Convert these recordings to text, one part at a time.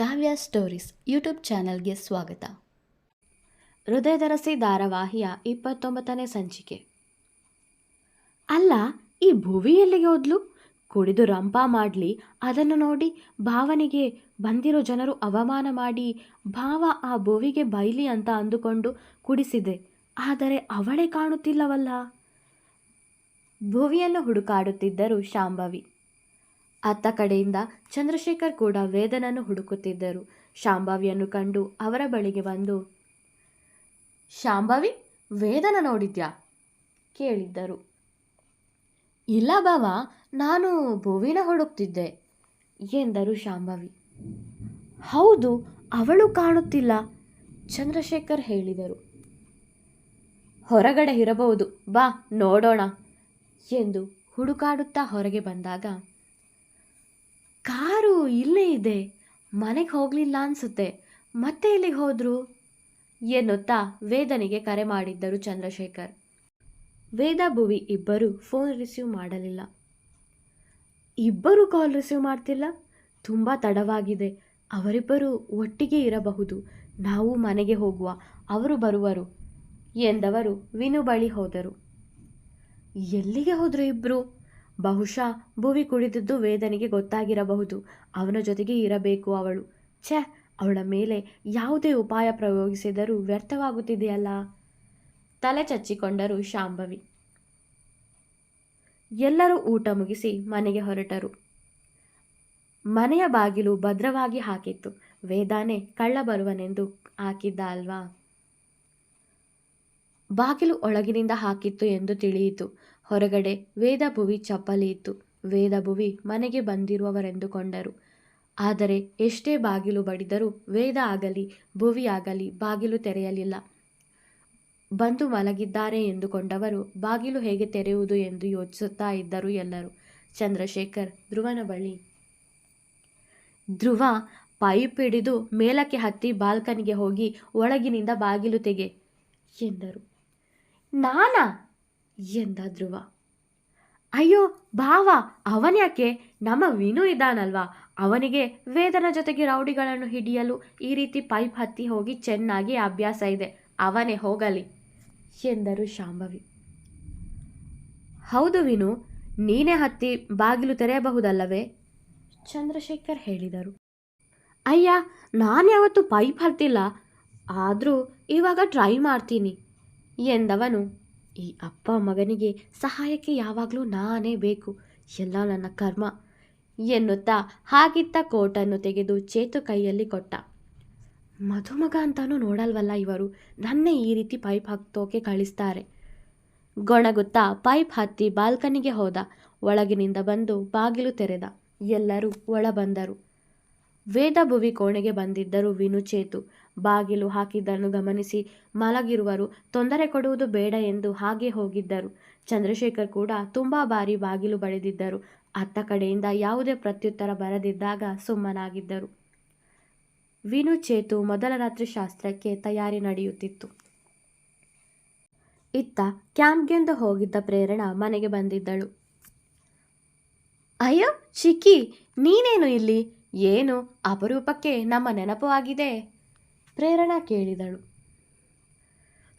ಕಾವ್ಯ stories YouTube ಚಾನೆಲ್ಗೆ ಸ್ವಾಗತ. ಹೃದಯದರಸಿ ಧಾರಾವಾಹಿಯ ಇಪ್ಪತ್ತೊಂಬತ್ತನೇ ಸಂಚಿಕೆ. ಅಲ್ಲ, ಈ ಭುವಿ ಎಲ್ಲಿಗೆ ಹೋದ್ಲು? ಕುಡಿದು ರಂಪ ಮಾಡಲಿ, ಅದನ್ನು ನೋಡಿ ಭಾವನಿಗೆ ಬಂದಿರೋ ಜನರು ಅವಮಾನ ಮಾಡಿ ಭಾವ ಆ ಭುವಿಗೆ ಬೈಲಿ ಅಂತ ಅಂದುಕೊಂಡು ಕುಡಿಸಿದೆ. ಆದರೆ ಅವಳೇ ಕಾಣುತ್ತಿಲ್ಲವಲ್ಲ? ಭುವಿಯನ್ನು ಹುಡುಕಾಡುತ್ತಿದ್ದರು ಶಾಂಭವಿ. ಅತ್ತ ಕಡೆಯಿಂದ ಚಂದ್ರಶೇಖರ್ ಕೂಡ ವೇದನನ್ನು ಹುಡುಕುತ್ತಿದ್ದರು. ಶಾಂಭವಿಯನ್ನು ಕಂಡು ಅವರ ಬಳಿಗೆ ಬಂದು, ಶಾಂಭವಿ, ವೇದನ ನೋಡಿದ್ಯಾ? ಕೇಳಿದ್ದರು. ಇಲ್ಲ ಬಾವ, ನಾನು ಬೋವಿನ ಹುಡುಕ್ತಿದ್ದೆ, ಎಂದರು ಶಾಂಭವಿ. ಹೌದು, ಅವಳು ಕಾಣುತ್ತಿಲ್ಲ, ಚಂದ್ರಶೇಖರ್ ಹೇಳಿದರು. ಹೊರಗಡೆ ಇರಬಹುದು, ಬಾ, ನೋಡೋಣ, ಎಂದು ಹುಡುಕಾಡುತ್ತಾ ಹೊರಗೆ ಬಂದಾಗ ಕಾರು ಇಲ್ಲೇ ಇದೆ. ಮನೆಗೆ ಹೋಗಲಿಲ್ಲ ಅನ್ಸುತ್ತೆ. ಮತ್ತೆ ಇಲ್ಲಿಗೆ ಹೋದ್ರು? ಎನ್ನುತ್ತಾ ವೇದನಿಗೆ ಕರೆ ಮಾಡಿದ್ದರು ಚಂದ್ರಶೇಖರ್. ವೇದ ಭುವಿ ಇಬ್ಬರು ಫೋನ್ ರಿಸೀವ್ ಮಾಡಲಿಲ್ಲ. ಇಬ್ಬರು ಕಾಲ್ ರಿಸೀವ್ ಮಾಡ್ತಿಲ್ಲ? ತುಂಬ ತಡವಾಗಿದೆ. ಅವರಿಬ್ಬರು ಒಟ್ಟಿಗೆ ಇರಬಹುದು. ನಾವು ಮನೆಗೆ ಹೋಗುವ. ಅವರು ಬರುವರು ಎಂದವರು ವಿನು ಬಳಿ ಹೋದರು. ಎಲ್ಲಿಗೆ ಹೋದರು ಇಬ್ರು? ಬಹುಶಃ ಭುವಿ ಕುಡಿದಿದ್ದು ವೇದನಿಗೆ ಗೊತ್ತಾಗಿರಬಹುದು. ಅವನ ಜೊತೆಗೆ ಇರಬೇಕು ಅವಳು. ಛೆ, ಅವಳ ಮೇಲೆ ಯಾವುದೇ ಉಪಾಯ ಪ್ರಯೋಗಿಸಿದರೂ ವ್ಯರ್ಥವಾಗುತ್ತಿದೆಯಲ್ಲ? ತಲೆ ಚಚ್ಚಿಕೊಂಡರು ಶಾಂಭವಿ. ಎಲ್ಲರೂ ಊಟ ಮುಗಿಸಿ ಮನೆಗೆ ಹೊರಟರು. ಮನೆಯ ಬಾಗಿಲು ಭದ್ರವಾಗಿ ಹಾಕಿತ್ತು. ವೇದಾನೆ ಕಳ್ಳ ಬರುವನೆಂದು ಹಾಕಿದ್ದ ಅಲ್ವಾ? ಬಾಗಿಲು ಒಳಗಿನಿಂದ ಹಾಕಿತ್ತು ಎಂದು ತಿಳಿಯಿತು. ಹೊರಗಡೆ ವೇದಭುವಿ ಚಪ್ಪಲಿ ಇತ್ತು. ವೇದ ಭುವಿ ಮನೆಗೆ ಬಂದಿರುವವರೆಂದುಕೊಂಡರು. ಆದರೆ ಎಷ್ಟೇ ಬಾಗಿಲು ಬಡಿದರೂ ವೇದ ಆಗಲಿ, ಭುವಿ ಆಗಲಿ ಬಾಗಿಲು ತೆರೆಯಲಿಲ್ಲ. ಬಂದು ಮಲಗಿದ್ದಾರೆ ಎಂದುಕೊಂಡವರು, ಬಾಗಿಲು ಹೇಗೆ ತೆರೆಯುವುದು ಎಂದು ಯೋಚಿಸುತ್ತಾ ಇದ್ದರು ಎಲ್ಲರೂ. ಚಂದ್ರಶೇಖರ್, ಧ್ರುವನ ಬಳಿ. ಧ್ರುವ, ಪೈಪ್ ಹಿಡಿದು ಮೇಲಕ್ಕೆ ಹತ್ತಿ ಬಾಲ್ಕನಿಗೆ ಹೋಗಿ ಒಳಗಿನಿಂದ ಬಾಗಿಲು ತೆಗೆ ಎಂದರು. ನಾನಾ? ಎಂದ ಧ್ರುವ ಅಯ್ಯೋ, ಭಾವ ಅವನ್ಯಾಕೆ ನಮ್ಮ ವಿನು ಇದ್ದಾನಲ್ವಾ? ಅವನಿಗೆ ವೇದನ ಜೊತೆಗೆ ರೌಡಿಗಳನ್ನು ಹಿಡಿಯಲು ಈ ರೀತಿ ಪೈಪ್ ಹತ್ತಿ ಹೋಗಿ ಚೆನ್ನಾಗಿ ಅಭ್ಯಾಸ ಇದೆ. ಅವನೇ ಹೋಗಲಿ ಎಂದರು ಶಾಂಭವಿ. ಹೌದು ವಿನು, ನೀನೇ ಹತ್ತಿ ಬಾಗಿಲು ತೆರೆಯಬಹುದಲ್ಲವೇ? ಚಂದ್ರಶೇಖರ್ ಹೇಳಿದರು. ಅಯ್ಯ, ನಾನು ಯಾವತ್ತೂ ಪೈಪ್ ಹತ್ತಿಲ್ಲ. ಆದರೂ ಇವಾಗ ಟ್ರೈ ಮಾಡ್ತೀನಿ ಎಂದವನು. ಈ ಅಪ್ಪ ಮಗನಿಗೆ ಸಹಾಯಕ್ಕೆ ಯಾವಾಗಲೂ ನಾನೇ ಬೇಕು. ಎಲ್ಲ ನನ್ನ ಕರ್ಮ. ಎನ್ನುತ್ತಾ ಹಾಗಿದ್ದ ಕೋಟನ್ನು ತೆಗೆದು ಚೇತು ಕೈಯಲ್ಲಿ ಕೊಟ್ಟ. ಮಧುಮಗ ಅಂತಾನೂ ನೋಡಲ್ವಲ್ಲ ಇವರು. ನನ್ನೇ ಈ ರೀತಿ ಪೈಪ್ ಹಾಕ್ತೋಕೆ ಕಳಿಸ್ತಾರೆ. ಗೊಣಗುತ್ತಾ ಪೈಪ್ ಹತ್ತಿ ಬಾಲ್ಕನಿಗೆ ಹೋದ. ಒಳಗಿನಿಂದ ಬಂದು ಬಾಗಿಲು ತೆರೆದ. ಎಲ್ಲರೂ ಒಳ ಬಂದರು ವೇದ ಭುವಿ ಕೋಣೆಗೆ ಬಂದಿದ್ದರು ವಿನುಚೇತು. ಬಾಗಿಲು ಹಾಕಿದ್ದನ್ನು ಗಮನಿಸಿ ಮಲಗಿರುವರು. ತೊಂದರೆ ಕೊಡುವುದು ಬೇಡ ಎಂದು ಹಾಗೆ ಹೋಗಿದ್ದರು. ಚಂದ್ರಶೇಖರ್ ಕೂಡ ತುಂಬ ಬಾರಿ ಬಾಗಿಲು ಬಳಿದಿದ್ದರು ಅತ್ತ ಕಡೆಯಿಂದ ಯಾವುದೇ ಪ್ರತ್ಯುತ್ತರ ಬರದಿದ್ದಾಗ ಸುಮ್ಮನಾಗಿದ್ದರು. ವಿನುಚೇತು ಮೊದಲ ರಾತ್ರಿ ಶಾಸ್ತ್ರಕ್ಕೆ ತಯಾರಿ ನಡೆಯುತ್ತಿತ್ತು. ಇತ್ತ ಕ್ಯಾಂಪ್ಗೆಂದು ಹೋಗಿದ್ದ ಪ್ರೇರಣ ಮನೆಗೆ ಬಂದಿದ್ದಳು. ಅಯ್ಯೋ, ಚಿಕ್ಕಿ, ನೀನೇನು ಇಲ್ಲಿ? ಏನು ಅಪರೂಪಕ್ಕೆ ನಮ್ಮ ನೆನಪು ಆಗಿದೆ? ಪ್ರೇರಣಾ ಕೇಳಿದಳು.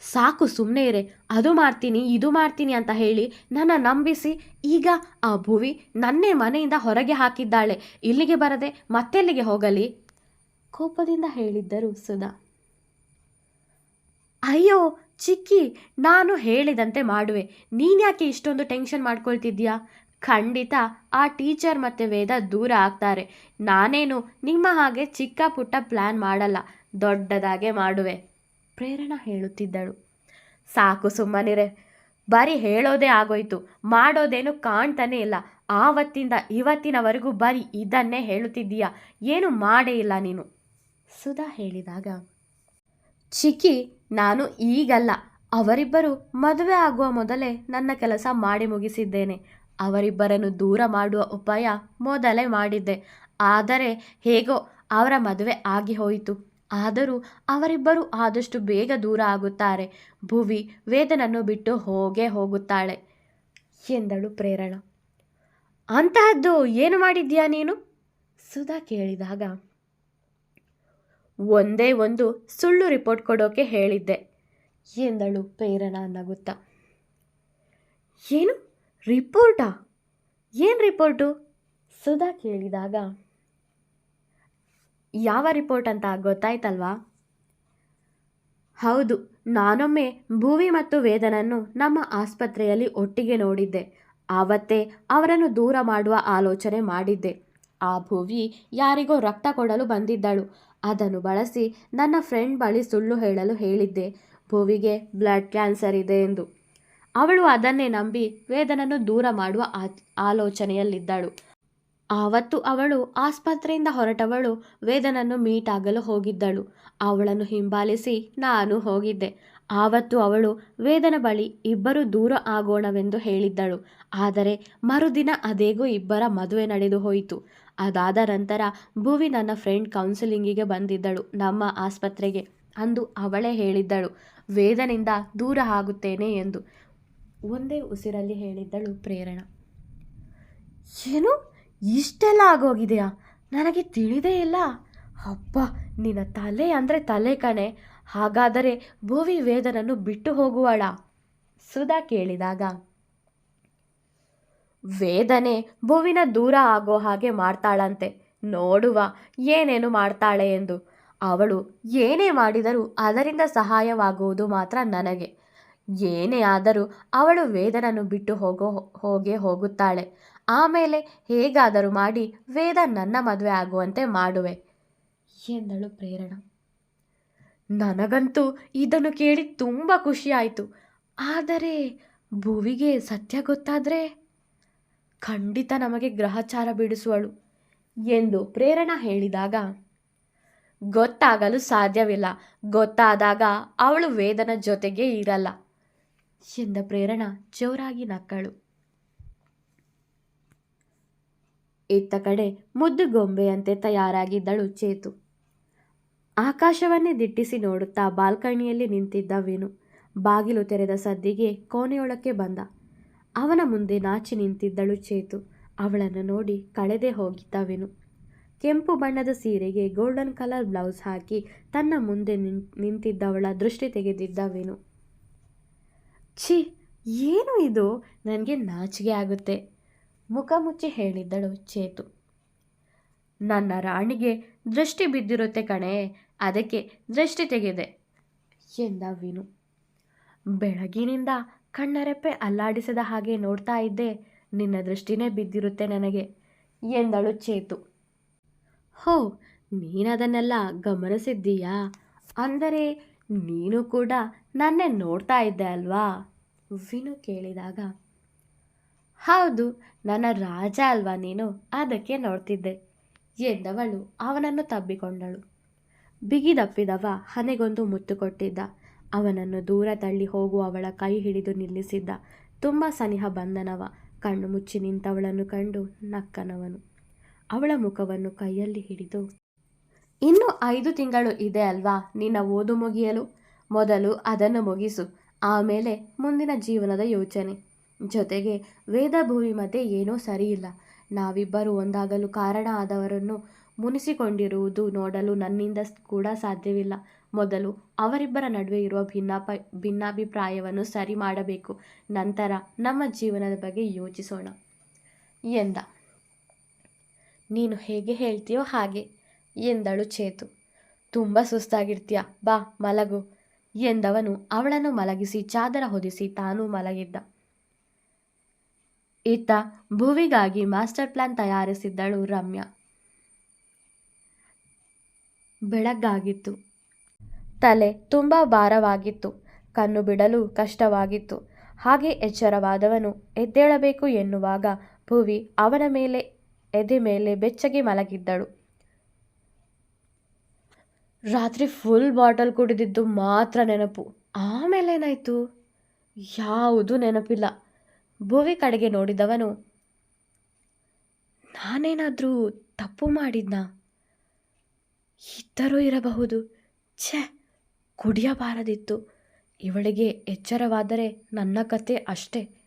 ಸಾಕು ಸುಮ್ಮನೆ ಇರೆ ಅದು ಮಾಡ್ತೀನಿ, ಇದು ಮಾಡ್ತೀನಿ ಅಂತ ಹೇಳಿ ನನ್ನ ನಂಬಿಸಿ ಈಗ ಆ ಭುವಿ ನನ್ನೇ ಮನೆಯಿಂದ ಹೊರಗೆ ಹಾಕಿದ್ದಾಳೆ. ಇಲ್ಲಿಗೆ ಬರದೆ ಮತ್ತೆಲ್ಲಿಗೆ ಹೋಗಲಿ? ಕೋಪದಿಂದ ಹೇಳಿದ್ದರು ಸುಧಾ. ಅಯ್ಯೋ, ಚಿಕ್ಕಿ, ನಾನು ಹೇಳಿದಂತೆ ಮಾಡುವೆ. ನೀನ್ಯಾಕೆ ಇಷ್ಟೊಂದು ಟೆನ್ಷನ್ ಮಾಡ್ಕೊಳ್ತಿದ್ಯಾ? ಖಂಡಿತ ಆ ಟೀಚರ್ ಮತ್ತು ವೇದ ದೂರ ಆಗ್ತಾರೆ. ನಾನೇನು ನಿಮ್ಮ ಹಾಗೆ ಚಿಕ್ಕ ಪುಟ್ಟ ಪ್ಲ್ಯಾನ್ ಮಾಡಲ್ಲ, ದೊಡ್ಡದಾಗೆ ಮಾಡುವೆ, ಪ್ರೇರಣಾ ಹೇಳುತ್ತಿದ್ದಳು. ಸಾಕು ಸುಮ್ಮನಿರೆ, ಬರೀ ಹೇಳೋದೇ ಆಗೋಯ್ತು, ಮಾಡೋದೇನು ಕಾಣ್ತಾನೆ ಇಲ್ಲ. ಆವತ್ತಿಂದ ಇವತ್ತಿನವರೆಗೂ ಬರೀ ಇದನ್ನೇ ಹೇಳುತ್ತಿದ್ದೀಯ, ಏನು ಮಾಡೇ ಇಲ್ಲ ನೀನು. ಸುಧಾ ಹೇಳಿದಾಗ, ಚಿಕ್ಕಿ, ನಾನು ಈಗಲ್ಲ, ಅವರಿಬ್ಬರು ಮದುವೆ ಆಗುವ ಮೊದಲೇ ನನ್ನ ಕೆಲಸ ಮಾಡಿ ಮುಗಿಸಿದ್ದೇನೆ. ಅವರಿಬ್ಬರನ್ನು ದೂರ ಮಾಡುವ ಉಪಾಯ ಮೊದಲೇ ಮಾಡಿದ್ದೆ. ಆದರೆ ಹೇಗೋ ಅವರ ಮದುವೆ ಆಗಿ ಹೋಯಿತು. ಆದರೂ ಅವರಿಬ್ಬರು ಆದಷ್ಟು ಬೇಗ ದೂರ ಆಗುತ್ತಾರೆ. ಭುವಿ ವೇದನನ್ನು ಬಿಟ್ಟು ಹೋಗೇ ಹೋಗುತ್ತಾಳೆ ಎಂದಳು ಪ್ರೇರಣ. ಅಂತಹದ್ದು ಏನು ಮಾಡಿದ್ಯಾ ನೀನು? ಸುಧಾ ಕೇಳಿದಾಗ. ಒಂದೇ ಒಂದು ಸುಳ್ಳು ರಿಪೋರ್ಟ್ ಕೊಡೋಕೆ ಹೇಳಿದ್ದೆ ಎಂದಳು ಪ್ರೇರಣ ನಗುತ್ತಾ. ಏನು? ರಿಪೋರ್ಟಾ? ಏನು ರಿಪೋರ್ಟು? ಸುಧಾ ಕೇಳಿದಾಗ, ಯಾವ ರಿಪೋರ್ಟ್ ಅಂತ ಗೊತ್ತಾಯ್ತಲ್ವಾ? ಹೌದು, ನಾನೊಮ್ಮೆ ಭೂವಿ ಮತ್ತು ವೇದನನ್ನು ನಮ್ಮ ಆಸ್ಪತ್ರೆಯಲ್ಲಿ ಒಟ್ಟಿಗೆ ನೋಡಿದ್ದೆ. ಆವತ್ತೇ ಅವರನ್ನು ದೂರ ಮಾಡುವ ಆಲೋಚನೆ ಮಾಡಿದ್ದೆ. ಆ ಭೂವಿ ಯಾರಿಗೋ ರಕ್ತ ಕೊಡಲು ಬಂದಿದ್ದಳು. ಅದನ್ನು ಬಳಸಿ ನನ್ನ ಫ್ರೆಂಡ್ ಬಳಿ ಸುಳ್ಳು ಹೇಳಲು ಹೇಳಿದ್ದೆ. ಭೂವಿಗೆ ಬ್ಲಡ್ ಕ್ಯಾನ್ಸರ್ ಇದೆ ಎಂದು. ಅವಳು ಅದನ್ನೇ ನಂಬಿ ವೇದನನ್ನು ದೂರ ಮಾಡುವ ಆಲೋಚನೆಯಲ್ಲಿದ್ದಳು. ಆವತ್ತು ಅವಳು ಆಸ್ಪತ್ರೆಯಿಂದ ಹೊರಟವಳು ವೇದನನ್ನು ಮೀಟ್ ಆಗಲು ಹೋಗಿದ್ದಳು. ಅವಳನ್ನು ಹಿಂಬಾಲಿಸಿ ನಾನು ಹೋಗಿದ್ದೆ. ಆವತ್ತು ಅವಳು ವೇದನ ಬಳಿ ಇಬ್ಬರು ದೂರ ಆಗೋಣವೆಂದು ಹೇಳಿದ್ದಳು. ಆದರೆ ಮರುದಿನ ಅದೇಗೂ ಇಬ್ಬರ ಮದುವೆ ನಡೆದು ಹೋಯಿತು. ಅದಾದ ನಂತರ ಭುವಿ ನನ್ನ ಫ್ರೆಂಡ್ ಕೌನ್ಸಿಲಿಂಗಿಗೆ ಬಂದಿದ್ದಳು, ನಮ್ಮ ಆಸ್ಪತ್ರೆಗೆ. ಅಂದು ಅವಳೇ ಹೇಳಿದ್ದಳು, ವೇದನಿಂದ ದೂರ ಆಗುತ್ತೇನೆ ಎಂದು. ಒಂದೇ ಉಸಿರಲ್ಲಿ ಹೇಳಿದ್ದಳು ಪ್ರೇರಣಾ. ಏನು? ಇಷ್ಟೆಲ್ಲ ಆಗೋಗಿದೆಯಾ? ನನಗೆ ತಿಳಿದೇ ಇಲ್ಲ. ಅಪ್ಪ, ನಿನ್ನ ತಲೆ ಅಂದರೆ ತಲೆ ಕಣೆ. ಹಾಗಾದರೆ ಭುವಿ ವೇದನನ್ನು ಬಿಟ್ಟು ಹೋಗುವಳ? ಸುಧಾ ಕೇಳಿದಾಗ, ವೇದನೆ ಭುವಿನ ದೂರ ಆಗೋ ಹಾಗೆ ಮಾಡ್ತಾಳಂತೆ. ನೋಡುವ, ಏನೇನು ಮಾಡ್ತಾಳೆ ಎಂದು. ಅವಳು ಏನೇ ಮಾಡಿದರೂ ಅದರಿಂದ ಸಹಾಯವಾಗುವುದು ಮಾತ್ರ ನನಗೆ. ಏನೇ ಆದರೂ ಅವಳು ವೇದನನ್ನು ಬಿಟ್ಟು ಹೋಗೋ ಹೋಗೇ ಹೋಗುತ್ತಾಳೆ. ಆಮೇಲೆ ಹೇಗಾದರೂ ಮಾಡಿ ವೇದ ನನ್ನ ಮದುವೆ ಆಗುವಂತೆ ಮಾಡುವೆ ಎಂದಳು ಪ್ರೇರಣ. ನನಗಂತೂ ಇದನ್ನು ಕೇಳಿ ತುಂಬ ಖುಷಿಯಾಯಿತು. ಆದರೆ ಭುವಿಗೆ ಸತ್ಯ ಗೊತ್ತಾದರೆ ಖಂಡಿತ ನಮಗೆ ಗ್ರಹಚಾರ ಬಿಡಿಸುವಳು ಎಂದು ಪ್ರೇರಣಾ ಹೇಳಿದಾಗ, ಗೊತ್ತಾಗಲು ಸಾಧ್ಯವಿಲ್ಲ. ಗೊತ್ತಾದಾಗ ಅವಳು ವೇದನ ಜೊತೆಗೆ ಇರಲ್ಲ. ಎಂದ ಪ್ರೇರಣ ಜೋರಾಗಿ ನಕ್ಕಳು. ಇತ್ತ ಕಡೆ ಮುದ್ದು ಗೊಂಬೆಯಂತೆ ತಯಾರಾಗಿದ್ದಳು ಚೇತು. ಆಕಾಶವನ್ನೇ ದಿಟ್ಟಿಸಿ ನೋಡುತ್ತಾ ಬಾಲ್ಕನಿಯಲ್ಲಿ ನಿಂತಿದ್ದ ವೇಣು ಬಾಗಿಲು ತೆರೆದ ಸದ್ದಿಗೆ ಕೋಣೆಯೊಳಕ್ಕೆ ಬಂದ. ಅವನ ಮುಂದೆ ನಾಚಿ ನಿಂತಿದ್ದಳು ಚೇತು. ಅವಳನ್ನು ನೋಡಿ ಕಳೆದೇ ಹೋಗಿದ್ದ ವೇಣು ಕೆಂಪು ಬಣ್ಣದ ಸೀರೆಗೆ ಗೋಲ್ಡನ್ ಕಲರ್ ಬ್ಲೌಸ್ ಹಾಕಿ ತನ್ನ ಮುಂದೆ ನಿಂತಿದ್ದವಳ ದೃಷ್ಟಿ ತೆಗೆದಿದ್ದ ವಿನು ಛೀ, ಏನು ಇದು? ನನಗೆ ನಾಚಿಗೆ ಆಗುತ್ತೆ. ಮುಖ ಮುಚ್ಚಿ ಹೇಳಿದ್ದಳು ಚೇತು. ನನ್ನ ರಾಣಿಗೆ ದೃಷ್ಟಿ ಬಿದ್ದಿರುತ್ತೆ ಕಣೆ. ಅದಕ್ಕೆ ದೃಷ್ಟಿ ತೆಗೆದೆ ಎಂದ ವೀನು. ಬೆಳಗಿನಿಂದ ಕಣ್ಣರೆಪ್ಪೆ ಅಲ್ಲಾಡಿಸದ ಹಾಗೆ ನೋಡ್ತಾ ಇದ್ದೆ. ನಿನ್ನ ದೃಷ್ಟಿನೇ ಬಿದ್ದಿರುತ್ತೆ ನನಗೆ ಎಂದಳು ಚೇತು. ಹೋ, ನೀನದನ್ನೆಲ್ಲ ಗಮನಿಸಿದ್ದೀಯಾ? ಅಂದರೆ ನೀನು ಕೂಡ ನನ್ನೇ ನೋಡ್ತಾ ಇದ್ದೆ ಅಲ್ವಾ? ವಿನು ಕೇಳಿದಾಗ, ಹೌದು, ನನ್ನ ರಾಜ ಅಲ್ವಾ ನೀನು? ಅದಕ್ಕೆ ನೋಡ್ತಿದ್ದೆ ಎಂದವಳು ಅವನನ್ನು ತಬ್ಬಿಕೊಂಡಳು. ಬಿಗಿದಪ್ಪಿದವ ಹನೆಗೊಂದು ಮುತ್ತು ಕೊಟ್ಟಿದ್ದ. ಅವನನ್ನು ದೂರ ತಳ್ಳಿ ಹೋಗುವ ಅವಳ ಕೈ ಹಿಡಿದು ನಿಲ್ಲಿಸಿದ್ದ. ತುಂಬ ಸನಿಹ ಬಂದನವ ಕಣ್ಣು ಮುಚ್ಚಿ ನಿಂತವಳನ್ನು ಕಂಡು ನಕ್ಕನವನು. ಅವಳ ಮುಖವನ್ನು ಕೈಯಲ್ಲಿ ಹಿಡಿದು, ಇನ್ನೂ ಐದು ತಿಂಗಳು ಇದೆ ಅಲ್ವಾ ನಿನ್ನ ಓದು ಮುಗಿಯಲು? ಮೊದಲು ಅದನ್ನು ಮುಗಿಸು. ಆಮೇಲೆ ಮುಂದಿನ ಜೀವನದ ಯೋಚನೆ. ಜೊತೆಗೆ ವೇದ ಭೂಮಿ ಮಧ್ಯೆ ಏನೂ ಸರಿಯಿಲ್ಲ. ನಾವಿಬ್ಬರು ಒಂದಾಗಲು ಕಾರಣ ಆದವರನ್ನು ಮುನಿಸಿಕೊಂಡಿರುವುದು ನೋಡಲು ನನ್ನಿಂದ ಕೂಡ ಸಾಧ್ಯವಿಲ್ಲ. ಮೊದಲು ಅವರಿಬ್ಬರ ನಡುವೆ ಇರುವ ಭಿನ್ನಾಪ, ಭಿನ್ನಾಭಿಪ್ರಾಯವನ್ನು ಸರಿ ಮಾಡಬೇಕು. ನಂತರ ನಮ್ಮ ಜೀವನದ ಬಗ್ಗೆ ಯೋಚಿಸೋಣ. ಎಂದ. ನೀನು ಹೇಗೆ ಹೇಳ್ತೀಯೋ ಹಾಗೆ ಎಂದಳು ಚೇತು. ತುಂಬ ಸುಸ್ತಾಗಿರ್ತೀಯ. ಬಾ ಮಲಗು. ಎಂದವನು ಅವಳನ್ನು ಮಲಗಿಸಿ ಚಾದರ ಹೊದಿಸಿ ತಾನೂ ಮಲಗಿದ್ದ. ಇತ್ತ ಭುವಿಗಾಗಿ ಮಾಸ್ಟರ್ ಪ್ಲಾನ್ ತಯಾರಿಸಿದ್ದಳು ರಮ್ಯಾ. ಬೆಳಗ್ಗಾಗಿತ್ತು. ತಲೆ ತುಂಬ ಭಾರವಾಗಿತ್ತು. ಕಣ್ಣು ಬಿಡಲು ಕಷ್ಟವಾಗಿತ್ತು. ಹಾಗೆ ಎಚ್ಚರವಾದವನು ಎದ್ದೇಳಬೇಕು ಎನ್ನುವಾಗ ಭುವಿ ಅವನ ಮೇಲೆ, ಎದೆ ಮೇಲೆ ಬೆಚ್ಚಗೆ ಮಲಗಿದ್ದಳು. ರಾತ್ರಿ ಫುಲ್ ಬಾಟಲ್ ಕುಡಿದಿದ್ದು ಮಾತ್ರ ನೆನಪು. ಆಮೇಲೆ ಏನಾಯಿತು ಯಾವುದೂ ನೆನಪಿಲ್ಲ. ಭುವಿ ಕಡೆಗೆ ನೋಡಿದವನು, ನಾನೇನಾದರೂ ತಪ್ಪು ಮಾಡಿದ್ನ? ಇದ್ದರೂ ಇರಬಹುದು. ಛೆ, ಕುಡಿಯಬಾರದಿತ್ತು. ಇವಳಿಗೆ ಎಚ್ಚರವಾದರೆ ನನ್ನ ಕತೆ ಅಷ್ಟೇ.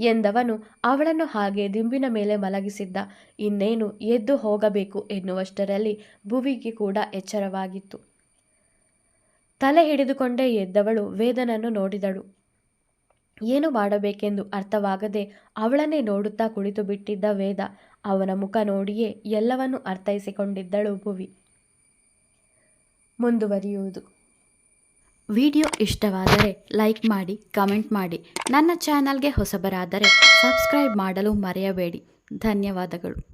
ಎಂದವನು ಅವಳನ್ನು ಹಾಗೆ ದಿಂಬಿನ ಮೇಲೆ ಮಲಗಿಸಿದ್ದ. ಇನ್ನೇನು ಎದ್ದು ಹೋಗಬೇಕು ಎನ್ನುವಷ್ಟರಲ್ಲಿ ಭುವಿಗೆ ಕೂಡ ಎಚ್ಚರವಾಗಿತ್ತು. ತಲೆ ಹಿಡಿದುಕೊಂಡೇ ಎದ್ದವಳು ವೇದನನ್ನು ನೋಡಿದಳು. ಏನು ಮಾಡಬೇಕೆಂದು ಅರ್ಥವಾಗದೆ ಅವಳನ್ನೇ ನೋಡುತ್ತಾ ಕುಳಿತು ಬಿಟ್ಟಿದ್ದ ವೇದ ಅವನ ಮುಖ ನೋಡಿಯೇ ಎಲ್ಲವನ್ನೂ ಅರ್ಥೈಸಿಕೊಂಡಿದ್ದಳು ಭುವಿ. ಮುಂದುವರಿಯುವುದು. ವಿಡಿಯೋ ಇಷ್ಟವಾದರೆ ಲೈಕ್ ಮಾಡಿ ಕಮೆಂಟ್ ಮಾಡಿ. ನನ್ನ ಚಾನಲ್ಗೆ ಹೊಸಬರಾದರೆ ಸಬ್ಸ್ಕ್ರೈಬ್ ಮಾಡಲು ಮರೆಯಬೇಡಿ. ಧನ್ಯವಾದಗಳು.